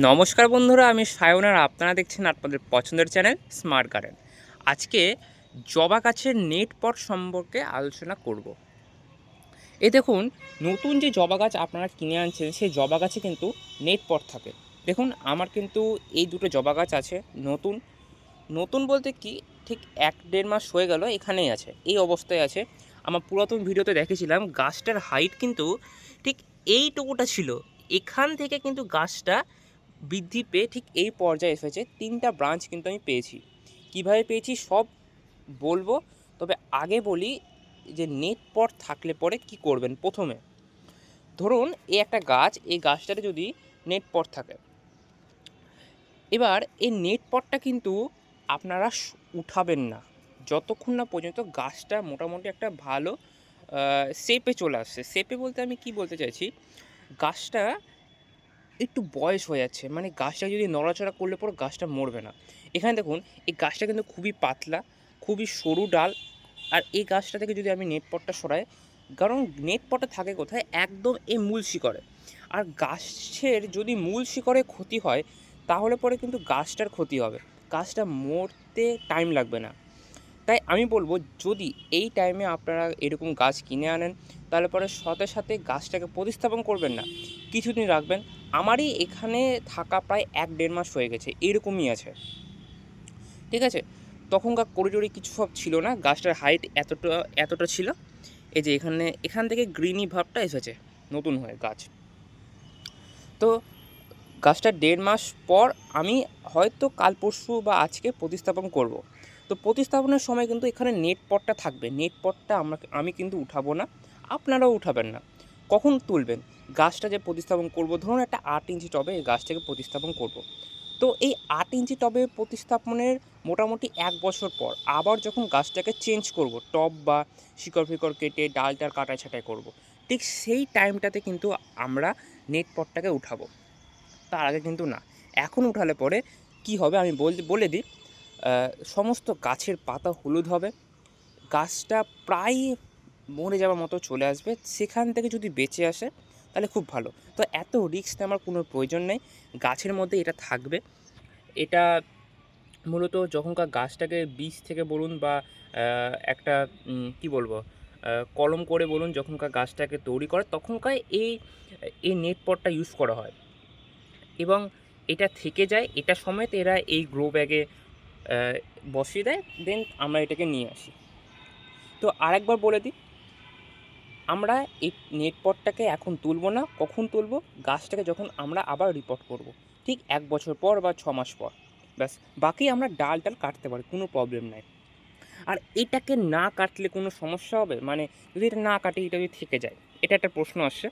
নমস্কার বন্ধুরা, আমি সায়ন আর আপনারা দেখছেন আপনাদের পছন্দের চ্যানেল স্মার্ট গার্ডেন আজকে জবা গাছের নেট পট সম্পর্কে আলোচনা করব। এ দেখুন, নতুন যে জবা গাছ আপনারা কিনে আনছেন, সেই জবা গাছে কিন্তু নেট পট থাকে। দেখুন, আমার কিন্তু এই দুটো জবা গাছ আছে, নতুন। নতুন বলতে কি, ঠিক এক দেড় মাস হয়ে গেল, এখানেই আছে, এই অবস্থায় আছে। আমার পুরাতন ভিডিওতে দেখেছিলাম, গাছটার হাইট কিন্তু ঠিক এইটুকুটা ছিল। এখান থেকে কিন্তু গাছটা বৃদ্ধি পেয়ে ঠিক এই পর্যায়ে এসেছে। তিনটা ব্রাঞ্চ কিন্তু আমি পেয়েছি। কীভাবে পেয়েছি সব বলব, তবে আগে বলি যে নেট পট থাকলে পরে কি করবেন প্রথমে? ধরুন এই একটা গাছ, এই গাছটাতে যদি নেট পট থাকে। এবার এই নেট পটটা কিন্তু আপনারা উঠাবেন না। যতক্ষণ না পর্যন্ত গাছটা মোটামুটি একটা ভালো শেপে চলে আসছে। শেপে বলতে আমি কি বলতে চাইছি? গাছটা একটু বয়স হয়ে যাচ্ছে। মানে গাছটা যদি নড়াচড়া করলে পরে গাছটা মরবে না। এখানে দেখুন, এই গাছটা কিন্তু খুবই পাতলা, খুবই সরু ডাল, আর এই গাছটা থেকে যদি আমি নেট পটটা সরাই, কারণ নেট পটটা থাকে কোথায়? একদম এই মূল শিকড়ে আর গাছের যদি মূল শিকড়ে ক্ষতি হয়, তাহলে পরে কিন্তু গাছটার ক্ষতি হবে। গাছটা মরতে টাইম লাগবে না। তাই আমি বলব, যদি এই টাইমে আপনারা এরকম গাছ কিনে আনেন, তাহলে পরে সাথে সাথে গাছটাকে প্রতিস্থাপন করবেন না। কিছুদিন রাখবেন আমারই এখানে থাকা প্রায় এক দেড় মাস হয়ে গেছে, এরকমই আছে। ঠিক আছে? তখনকার করিডোরে কিছু সব ছিল না, গাছটার হাইট এতটা এতটা ছিল, এই যে এখানে, এখান থেকে গ্রিনি ভাবটা এসেছে, নতুন হয়ে গাছ। তো গাছটা দেড় মাস পর আমি হয়তো কাল পরশু বা আজকে প্রতিস্থাপন করব। তো প্রতিস্থাপনের সময় কিন্তু এখানে নেট পটটা থাকবে নেট পটটা আমরা, আমি কিন্তু উঠাবো না, আপনারাও উঠাবেন না। কখন তুলবেন? গাছটা যে প্রতিস্থাপন করব, ধরুন একটা আট ইঞ্চি টবে এই গাছটাকে প্রতিস্থাপন করব। তো এই আট ইঞ্চি টবে প্রতিস্থাপনের মোটামুটি এক বছর পর আবার যখন গাছটাকে চেঞ্জ করব, টব বা শিকড় ফিকড় কেটে ডালটার কাটাই ছাটাই করব, ঠিক সেই টাইমটাতে কিন্তু আমরা নেট পটটাকে উঠাবো। তার আগে কিন্তু না, এখন উঠালে পরে কি হবে আমি বল, বলে দিই সমস্ত গাছের পাতা হলুদ হবে, গাছটা প্রায় মরে যাওয়ার মতো চলে আসবে, সেখান থেকে যদি বেঁচে আসে তাহলে খুব ভালো। তো এত রিস্ক নেওয়ার কোনো প্রয়োজন নেই। গাছের মধ্যে এটা থাকবে। এটা মূলত যখনকার গাছটাকে বীজ থেকে বলুন বা একটা কি বলব কলম করে বলুন যখনকার গাছটাকে তৈরি করে, তখনকার এই এই নেট পটটা ইউজ করা হয়। এবং এটা থেকে যায়, এটা সমেত এরা এই গ্রো ব্যাগে বসিয়ে দেয় দেন আমরা এটাকে নিয়ে আসি। তো আরেকবার বলে দিই আমরা এই নেট পটটাকে এখন তুলবো না। কখন তুলবো? গাছটাকে যখন আমরা আবার রিপোর্ট করব। ঠিক এক বছর পর বা ছ মাস পর। ব্যাস, বাকি আমরা ডাল টাল কাটতে পারি, কোনো প্রবলেম নাই। আর এটাকে না কাটলে কোনো সমস্যা হবে? মানে যদি এটা না কাটে, এটা যদি থেকে যায়, এটা একটা প্রশ্ন আসছে।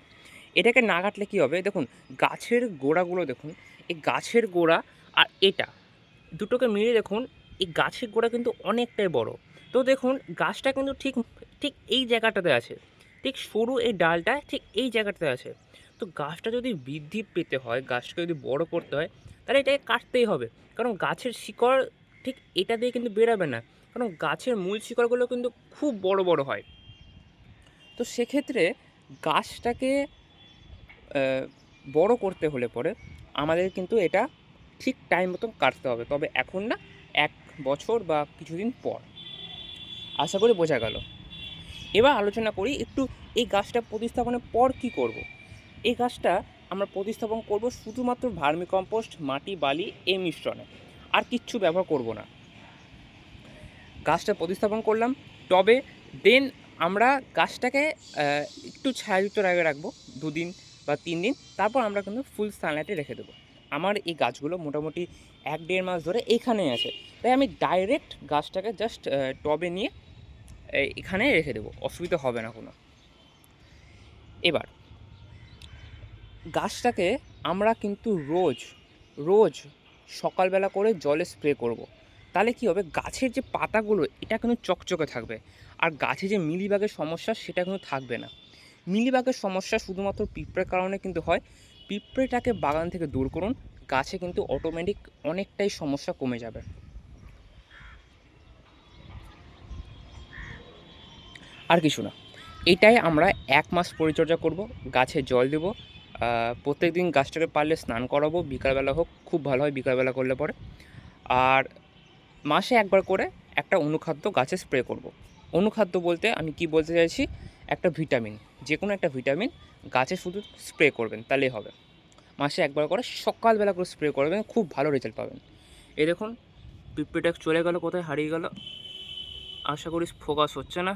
এটাকে না কাটলে কী হবে? দেখুন, গাছের গোড়াগুলো দেখুন, এই গাছের গোড়া আর এটা দুটোকে মিলিয়ে দেখুন, এই গাছের গোড়া কিন্তু অনেকটাই বড়। তো দেখুন, গাছটা কিন্তু ঠিক ঠিক এই জায়গাটাতে আছে। ঠিক সরু এই ডালটা ঠিক এই জায়গাটাতে আছে। তো গাছটা যদি বৃদ্ধি পেতে হয়, গাছটাকে যদি বড় করতে হয়, তাহলে এটাকে কাটতেই হবে। কারণ গাছের শিকড় ঠিক এটা দিয়ে কিন্তু বেরাবে না। কারণ গাছের মূল শিকড়গুলো কিন্তু খুব বড় বড় হয়। তো সেক্ষেত্রে গাছটাকে বড় করতে হলে পরে আমাদের কিন্তু এটা ঠিক টাইম মতন কাটতে হবে। তবে এখন না, এক বছর বা কিছুদিন পর। আশা করি বোঝা গেল। এবার আলোচনা করি একটু এই গাছটা প্রতিস্থাপনের পর কি করব। এই গাছটা আমরা প্রতিস্থাপন করব শুধুমাত্র ভার্মি কম্পোস্ট মাটি, বালি, এই মিশ্রণে। আর কিচ্ছু ব্যবহার করব না। গাছটা প্রতিস্থাপন করলাম। টবে দেন আমরা গাছটাকে একটু ছায়াযুক্ত জায়গায় রাখব। দুদিন বা তিন দিন। তারপর আমরা কিন্তু ফুল সানলাইটে রেখে দেবো। আমার এই গাছগুলো মোটামুটি এক দেড় মাস ধরে এখানেই আছে। তাই আমি ডাইরেক্ট গাছটাকে জাস্ট টবে নিয়ে এখানে রেখে দেবো, অসুবিধা হবে না কোনো। এবার, গাছটাকে আমরা কিন্তু রোজ রোজ সকালবেলা করে জলে স্প্রে করব। তাহলে কি হবে? গাছের যে পাতাগুলো, এটা কিন্তু চকচকে থাকবে। আর গাছে যে মিলিবাগের সমস্যা, সেটা কিন্তু থাকবে না। মিলিবাগের সমস্যা শুধুমাত্র পিঁপড়ের কারণে কিন্তু হয়। পিঁপড়েটাকে বাগান থেকে দূর করুন, গাছে কিন্তু অটোমেটিক অনেকটাই সমস্যা কমে যাবে। আর কিছু না। এটাই আমরা এক মাস পরিচর্যা করব, গাছে জল দেব প্রত্যেক দিন গাছটাকে পারলে স্নান করাবো, বিকালবেলা হোক, খুব ভালো হয় বিকালবেলা করলে পরে। আর মাসে একবার করে একটা অনুখাদ্য গাছে স্প্রে করব। অনুখাদ্য বলতে আমি কি বলতে চাইছি? একটা ভিটামিন যে কোনো একটা ভিটামিন গাছে শুধু স্প্রে করবেন, তাহলেই হবে। মাসে একবার করে সকালবেলা করে স্প্রে করবেন, খুব ভালো রেজাল্ট পাবেন। এই দেখুন, পিঁপড়েটা চলে গেল, কোথায় হারিয়ে গেল? আশা করি ফোকাস হচ্ছে না।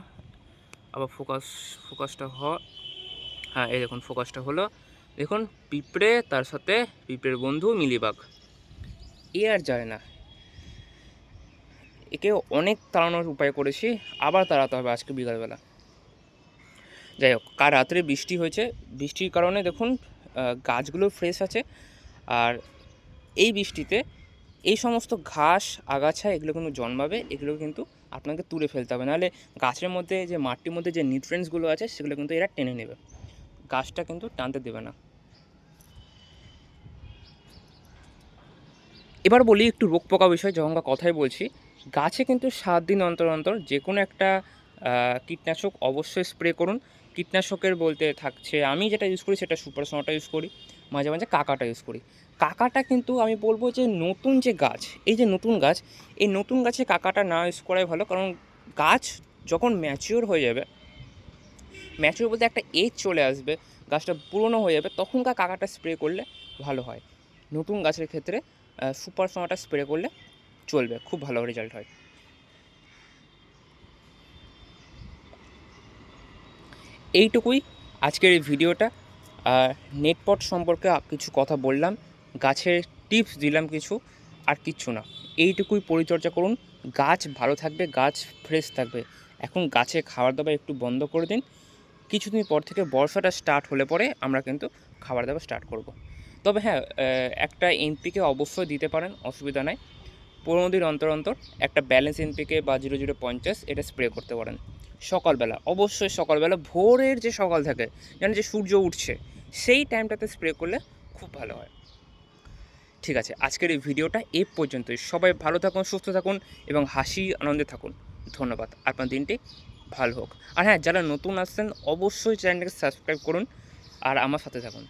আবার ফোকাস ফোকাসটা হ। হ্যাঁ এই দেখুন ফোকাসটা হলো। দেখুন, পিঁপড়ে, তার সাথে পিঁপড়ের বন্ধু, মিলিবাগ। এ আর যায় না। একে অনেক তাড়ানোর উপায় করেছি, আবার তাড়াতে হবে আজকে বিকালবেলা। যাই হোক, কাল রাত্রে বৃষ্টি হয়েছে। বৃষ্টির কারণে দেখুন গাছগুলো ফ্রেশ আছে। আর এই বৃষ্টিতে এই সমস্ত ঘাস, আগাছা, এগুলো কিন্তু জন্মাবে, এগুলো কিন্তু আপনাকে তুলে ফেলতে হবে। নাহলে গাছের মধ্যে যে মাটির মধ্যে যে নিউট্রেন্টসগুলো আছে, সেগুলো কিন্তু এরা টেনে নেবে। গাছটা কিন্তু টানতে দেবে না। এবার বলি একটু রোগ পোকা বিষয়ে, যখন কথাই বলছি, গাছে কিন্তু সাত দিন অন্তর অন্তর যে কোনো একটা কীটনাশক অবশ্যই স্প্রে করুন। কীটনাশকের বলতে থাকছে, আমি যেটা ইউজ করি সেটা সুপার সোনাটা ইউজ করি। মাঝে মাঝে কাকাটা ইউজ করি। কাকাটা কিন্তু আমি বলব যে নতুন যে গাছ, এই যে নতুন গাছ, এই নতুন গাছে কাকাটা না ইউজ করাই ভালো। কারণ গাছ যখন ম্যাচিওর হয়ে যাবে ম্যাচিওর বলতে একটা এজ চলে আসবে, গাছটা পুরনো হয়ে যাবে, তখনকার কাকাটা স্প্রে করলে ভালো হয়। নতুন গাছের ক্ষেত্রে সুপার সোনাটা স্প্রে করলে চলবে, খুব ভালো রেজাল্ট হয়। এইটুকুই আজকের এই ভিডিওটা নেটপট সম্পর্কে কিছু কথা বললাম, গাছের টিপস দিলাম কিছু, আর কিচ্ছু না। এইটুকুই পরিচর্যা করুন, গাছ ভালো থাকবে, গাছ ফ্রেশ থাকবে। এখন গাছে খাবার দাবার একটু বন্ধ করে দিন, কিছুদিন পর থেকে বর্ষাটা স্টার্ট হলে পরে আমরা কিন্তু খাবার দাবার স্টার্ট করব। তবে হ্যাঁ একটা এমপিকে অবশ্যই দিতে পারেন, অসুবিধা নাই। পনেরো দিন অন্তর অন্তর একটা ব্যালেন্স এনপিকে বা জিরো জিরো পঞ্চাশ এটা স্প্রে করতে পারেন। সকালবেলা, অবশ্যই সকালবেলা ভোরের যে সকাল থাকে, যেন যে সূর্য উঠছে, সেই টাইমটাতে স্প্রে করলে খুব ভালো হয়। ঠিক আছে, আজকের এই ভিডিওটা এ পর্যন্তই। সবাই ভালো থাকুন, সুস্থ থাকুন এবং হাসি, আনন্দে থাকুন। ধন্যবাদ। আপনার দিনটি ভালো হোক। আর হ্যাঁ যারা নতুন আসছেন, অবশ্যই চ্যানেলটাকে সাবস্ক্রাইব করুন আর আমার সাথে থাকুন।